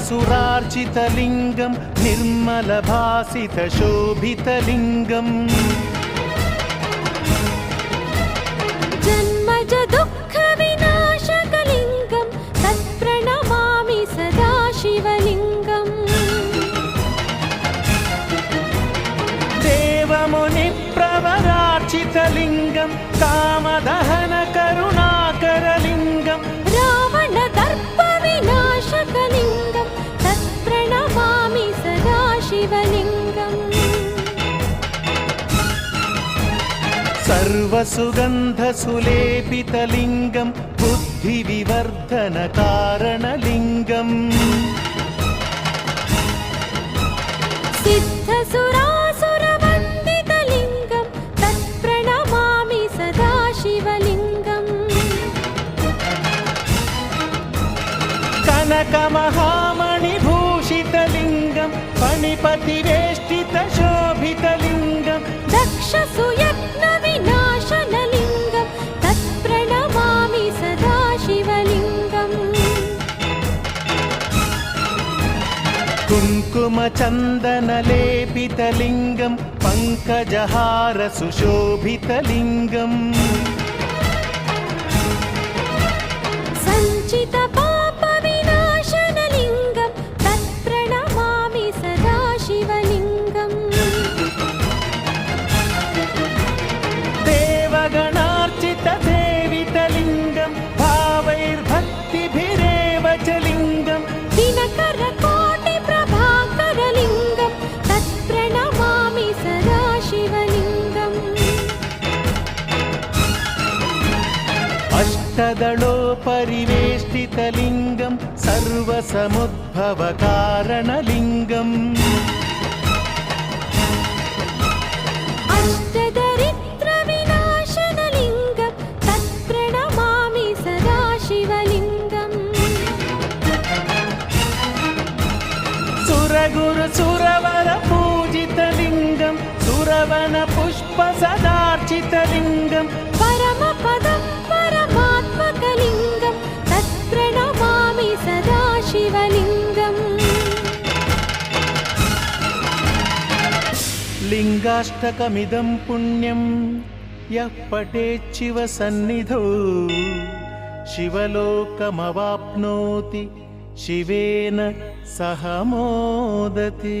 ब्रह्ममुरारिसुरार्चितलिङ्गं निर्मलभासितशोभितलिङ्गम् जन्मज दुःखविनाशकलिङ्गं तत्प्रणमामि सदा शिवलिङ्गम् देवमुनिप्रवरार्चितलिङ्गं कामदहनकरुणाकरलिङ्गम् सर्वसुगन्धसुलेपितलिङ्गं बुद्धिविवर्धनकारणलिङ्गम् सिद्धसुरासुरवन्दितलिङ्गं तत्प्रणमामि सदा शिवलिङ्गम् कनकमहामणिभूषितलिङ्गं వినాశనలింగం తత్ప్రణమామి సదాశివలింగం కుంకుమ చందనలేపితలింగం పంకజహార సుశోభితలింగం సంచిత अष्टदलोपरिवेष्टितलिङ्गं सर्वसमुद्भवकारणलिङ्गम् अष्टदरिद्रविनाशनलिङ्गं तत्प्रणमामि सदा शिवलिङ्गम् सुरगुरुसुरवरपूजितलिङ्गं सुरवनपुष्पसदार्चितलिङ्गम् लिङ्गाष्टकमिदं पुण्यं यः पठेच्छिव सन्निधौ शिवलोकमवाप्नोति शिवेन सह मोदति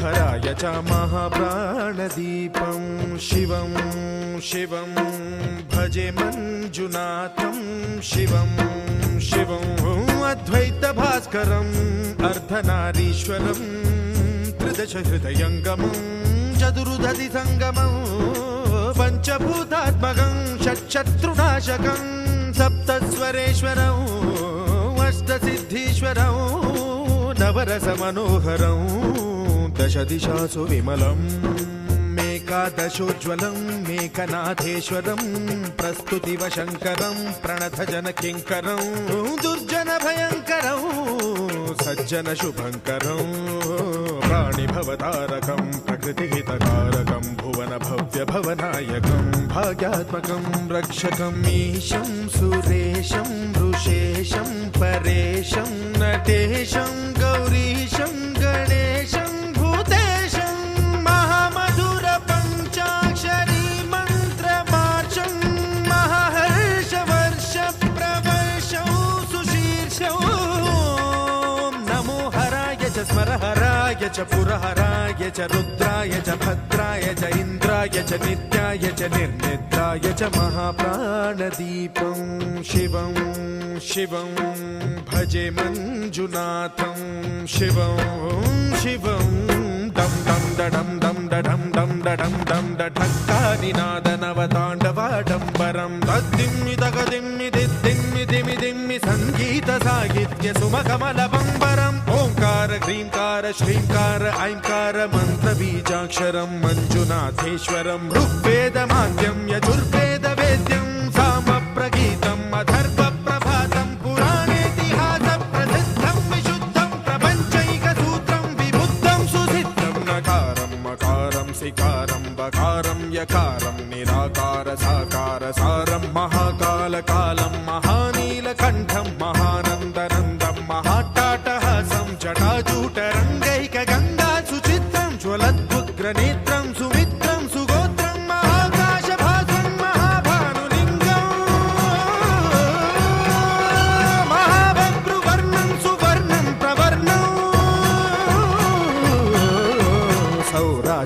भवहराय च महाप्राणदीपं शिवं शिवं भजे मञ्जुनाथं, शिवं शिवं अद्वैतभास्करम् अर्धनारीश्वरं, त्रिदशहृदयङ्गमं चतुर्दधि सङ्गमं पञ्चभूतात्मकं, षट्शत्रुनाशकं, सप्तस्वरेश्वरौ, अष्टसिद्धीश्वरौ नवरसमनोहरं दशदिशासु विमलम् मेकादशोज्ज्वलं मेकनाथेश्वरं प्रस्तुतिवशङ्करं प्रणतजनकिङ्करं दुर्जनभयङ्करं सज्जनशुभङ्करं प्राणिभवतारकं प्रकृतिहितकारकं भुवनभव्यभवनायकं भाग्यात्मकं रक्षकम् ईशं सुरेशं वृषेशं परेशं नटेशं புரீஷம் च स्मरहराय च पुरहराय च रुद्राय च भद्राय च इन्द्राय च नित्याय च निर्निद्राय च महाप्राणदीपं शिवं शिवं भजे मञ्जुनाथं शिवं డం డం దడం డం దడం డం దడం డం దఠక్కా నినాద నవతాండవాడంబరం తద్దిమ్మి దగదిమ్మి దిద్దిమ్మి దిమి దిమ్మి సంగీత సాహిత్య సుమకమల బంబరం ఓంకార హ్రీంకార శ్రీంకార ఐంకార మంత్ర బీజాక్షరం మంజునాథేశ్వరం ఋగ్వేద మాధ్యం యజుర్వేద వేద్యం నిరవయకారం నిరాకార సాకార సారం మహాకాల కాలం మహానీల కంఠం మహానందనందం మహాటాటహాసం జటాజూట రంగైక గంగ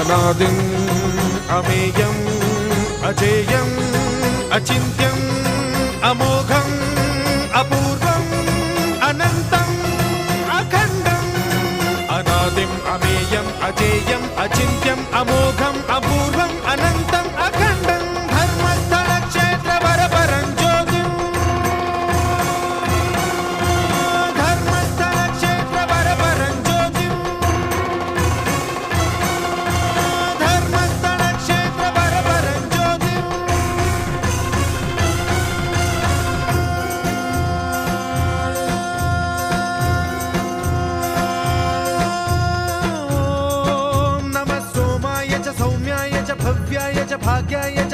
अनादिम् अमेयम् अजेयम् अचिन्त्यम् अमोघम् अपूर्वम् अनन्तम् अखण्डम् अनादिम् अमेयम् अजेयम् अचिन्त्यम् अमोघम्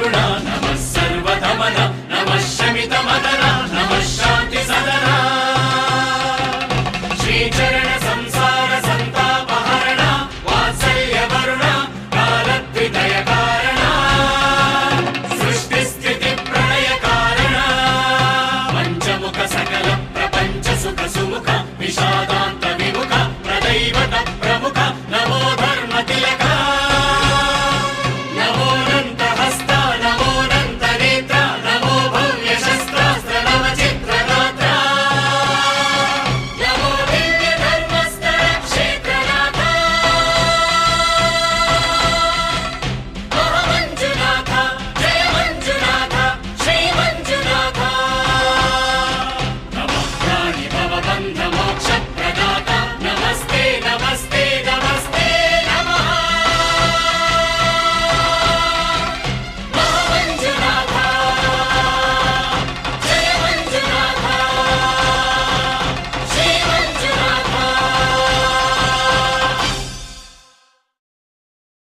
திருவிழா